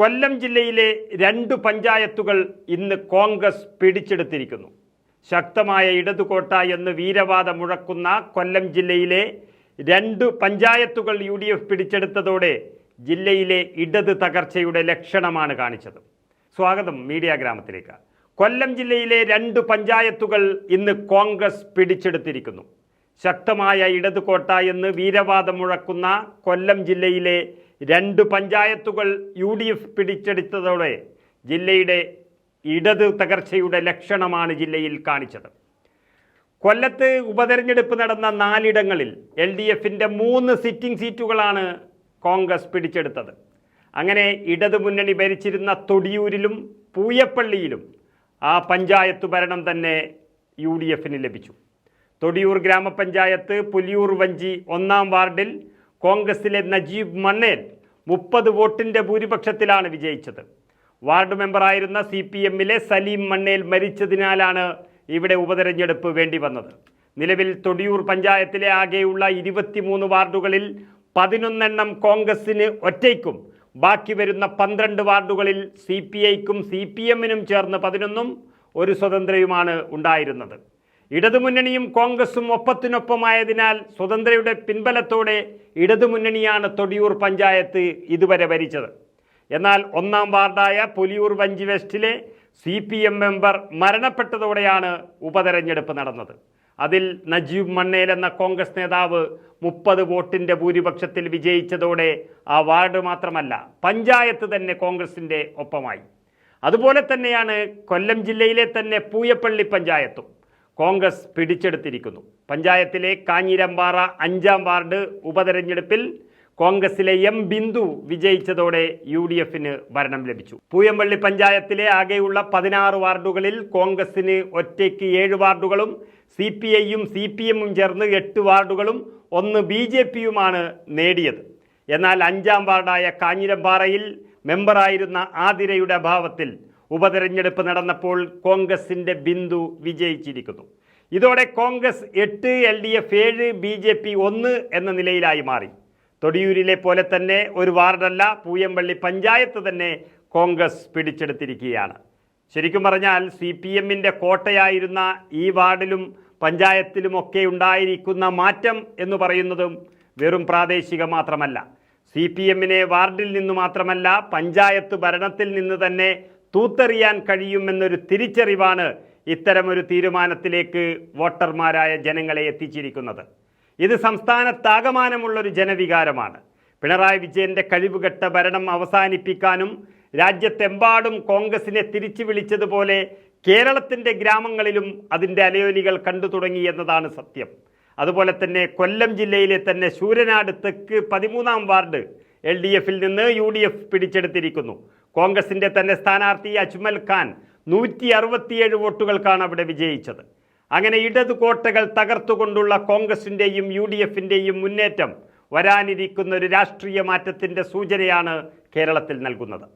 കൊല്ലം ജില്ലയിലെ രണ്ട് പഞ്ചായത്തുകൾ ഇന്ന് കോൺഗ്രസ് പിടിച്ചെടുത്തിരിക്കുന്നു. ശക്തമായ ഇടതുകോട്ട എന്ന് വീരവാദം മുഴക്കുന്ന കൊല്ലം ജില്ലയിലെ രണ്ട് പഞ്ചായത്തുകൾ യു ഡി എഫ് പിടിച്ചെടുത്തതോടെ ജില്ലയിലെ ഇടത് തകർച്ചയുടെ ലക്ഷണമാണ് കാണിച്ചത്. സ്വാഗതം മീഡിയ ഗ്രാമത്തിലേക്ക്. കൊല്ലം ജില്ലയിലെ രണ്ട് പഞ്ചായത്തുകൾ ഇന്ന് കോൺഗ്രസ് പിടിച്ചെടുത്തിരിക്കുന്നു. ശക്തമായ ഇടത് കോട്ട എന്ന് വീരവാദം മുഴക്കുന്ന കൊല്ലം ജില്ലയിലെ രണ്ട് പഞ്ചായത്തുകൾ യു ഡി എഫ് പിടിച്ചെടുത്തതോടെ ജില്ലയുടെ ഇടത് തകർച്ചയുടെ ലക്ഷണമാണ് ജില്ലയിൽ കാണിച്ചത്. കൊല്ലത്ത് ഉപതെരഞ്ഞെടുപ്പ് നടന്ന നാലിടങ്ങളിൽ എൽ ഡി എഫിന്റെ മൂന്ന് സിറ്റിംഗ് സീറ്റുകളാണ് കോൺഗ്രസ് പിടിച്ചെടുത്തത്. അങ്ങനെ ഇടതു മുന്നണി ഭരിച്ചിരുന്ന തൊടിയൂരിലും പൂയപ്പള്ളിയിലും ആ പഞ്ചായത്ത് ഭരണം തന്നെ യു ലഭിച്ചു. തൊടിയൂർ ഗ്രാമപഞ്ചായത്ത് പുലിയൂർ വഞ്ചി ഒന്നാം വാർഡിൽ കോൺഗ്രസിലെ നജീബ് മണ്ണേൽ മുപ്പത് വോട്ടിന്റെ ഭൂരിപക്ഷത്തിലാണ് വിജയിച്ചത്. വാർഡ് മെമ്പറായിരുന്ന സി പി എമ്മിലെ സലീം മണ്ണേൽ മരിച്ചതിനാലാണ് ഇവിടെ ഉപതെരഞ്ഞെടുപ്പ് വേണ്ടി വന്നത്. നിലവിൽ തൊടിയൂർ പഞ്ചായത്തിലെ ആകെയുള്ള ഇരുപത്തിമൂന്ന് വാർഡുകളിൽ പതിനൊന്നെണ്ണം കോൺഗ്രസിന് ഒറ്റയ്ക്കും ബാക്കി വരുന്ന പന്ത്രണ്ട് വാർഡുകളിൽ സി പി ഐക്കും സി പി എമ്മിനും ചേർന്ന് പതിനൊന്നും ഒരു സ്വതന്ത്രയുമാണ് ഉണ്ടായിരുന്നത്. ഇടതുമുന്നണിയും കോൺഗ്രസും ഒപ്പത്തിനൊപ്പമായതിനാൽ സ്വതന്ത്രയുടെ പിൻബലത്തോടെ ഇടതുമുന്നണിയാണ് തൊടിയൂർ പഞ്ചായത്ത് ഇതുവരെ ഭരിച്ചത്. എന്നാൽ ഒന്നാം വാർഡായ പുലിയൂർ വഞ്ചി വെസ്റ്റിലെ സി പി എം മെമ്പർ മരണപ്പെട്ടതോടെയാണ് ഉപതെരഞ്ഞെടുപ്പ് നടന്നത്. അതിൽ നജീബ് മണ്ണേൽ എന്ന കോൺഗ്രസ് നേതാവ് മുപ്പത് വോട്ടിന്റെ ഭൂരിപക്ഷത്തിൽ വിജയിച്ചതോടെ ആ വാർഡ് മാത്രമല്ല പഞ്ചായത്ത് തന്നെ കോൺഗ്രസിന്റെ ഒപ്പമായി. അതുപോലെ തന്നെയാണ് കൊല്ലം ജില്ലയിലെ തന്നെ പൂയപ്പള്ളി പഞ്ചായത്തും. കോൺഗ്രസ് പിടിച്ചെടുത്തിരിക്കുന്നു. പഞ്ചായത്തിലെ കാഞ്ഞിരമ്പാറ അഞ്ചാം വാർഡ് ഉപതെരഞ്ഞെടുപ്പിൽ കോൺഗ്രസിലെ എം ബിന്ദു വിജയിച്ചതോടെ യു ഡി എഫിന് ഭരണം ലഭിച്ചു. പൂയമ്പള്ളി പഞ്ചായത്തിലെ ആകെയുള്ള പതിനാറ് വാർഡുകളിൽ കോൺഗ്രസിന് ഒറ്റയ്ക്ക് ഏഴ് വാർഡുകളും സി പി ഐയും സി പി എമ്മും ചേർന്ന് എട്ട് വാർഡുകളും ഒന്ന് ബി ജെ പിയുമാണ് നേടിയത്. എന്നാൽ അഞ്ചാം വാർഡായ കാഞ്ഞിരമ്പാറയിൽ മെമ്പറായിരുന്ന ആതിരയുടെ അഭാവത്തിൽ ഉപതെരഞ്ഞെടുപ്പ് നടന്നപ്പോൾ കോൺഗ്രസിന്റെ ബിന്ദു വിജയിച്ചിരിക്കുന്നു. ഇതോടെ കോൺഗ്രസ് എട്ട് എൽ ഡി എഫ് ഏഴ് ബി ജെ പി ഒന്ന് എന്ന നിലയിലായി മാറി. തൊടിയൂരിലെ പോലെ തന്നെ ഒരു വാർഡല്ല പൂയമ്പള്ളി പഞ്ചായത്ത് തന്നെ കോൺഗ്രസ് പിടിച്ചെടുത്തിരിക്കുകയാണ്. ശരിക്കും പറഞ്ഞാൽ സി പി എമ്മിന്റെ കോട്ടയായിരുന്ന ഈ വാർഡിലും പഞ്ചായത്തിലുമൊക്കെ ഉണ്ടായിരിക്കുന്ന മാറ്റം എന്ന് പറയുന്നതും വെറും പ്രാദേശിക മാത്രമല്ല. സി പി എമ്മിനെ വാർഡിൽ നിന്ന് മാത്രമല്ല പഞ്ചായത്ത് ഭരണത്തിൽ നിന്ന് തന്നെ തൂത്തെറിയാൻ കഴിയുമെന്നൊരു തിരിച്ചറിവാണ് ഇത്തരമൊരു തീരുമാനത്തിലേക്ക് വോട്ടർമാരായ ജനങ്ങളെ എത്തിച്ചിരിക്കുന്നത്. ഇത് സംസ്ഥാനത്താകമാനമുള്ളൊരു ജനവികാരമാണ്. പിണറായി വിജയന്റെ കഴിവുകെട്ട ഭരണം അവസാനിപ്പിക്കാനും രാജ്യത്തെമ്പാടും കോൺഗ്രസിനെ തിരിച്ചു വിളിച്ചതുപോലെ കേരളത്തിന്റെ ഗ്രാമങ്ങളിലും അതിന്റെ അലയൊലികൾ കണ്ടു തുടങ്ങി എന്നതാണ് സത്യം. അതുപോലെ തന്നെ കൊല്ലം ജില്ലയിലെ തന്നെ ശൂരനാട് തെക്ക് പതിമൂന്നാം വാർഡ് എൽ ഡി എഫിൽ നിന്ന് യു ഡി എഫ് പിടിച്ചെടുത്തിരിക്കുന്നു. കോൺഗ്രസിന്റെ തന്നെ സ്ഥാനാർത്ഥി അജ്മൽ ഖാൻ നൂറ്റി അറുപത്തിയേഴ് വോട്ടുകൾക്കാണ് അവിടെ വിജയിച്ചത്. അങ്ങനെ ഇടതു കോട്ടകൾ തകർത്തുകൊണ്ടുള്ള കോൺഗ്രസിന്റെയും യു ഡി എഫിന്റെയും മുന്നേറ്റം വരാനിരിക്കുന്ന ഒരു രാഷ്ട്രീയ മാറ്റത്തിന്റെ സൂചനയാണ് കേരളത്തിൽ നൽകുന്നത്.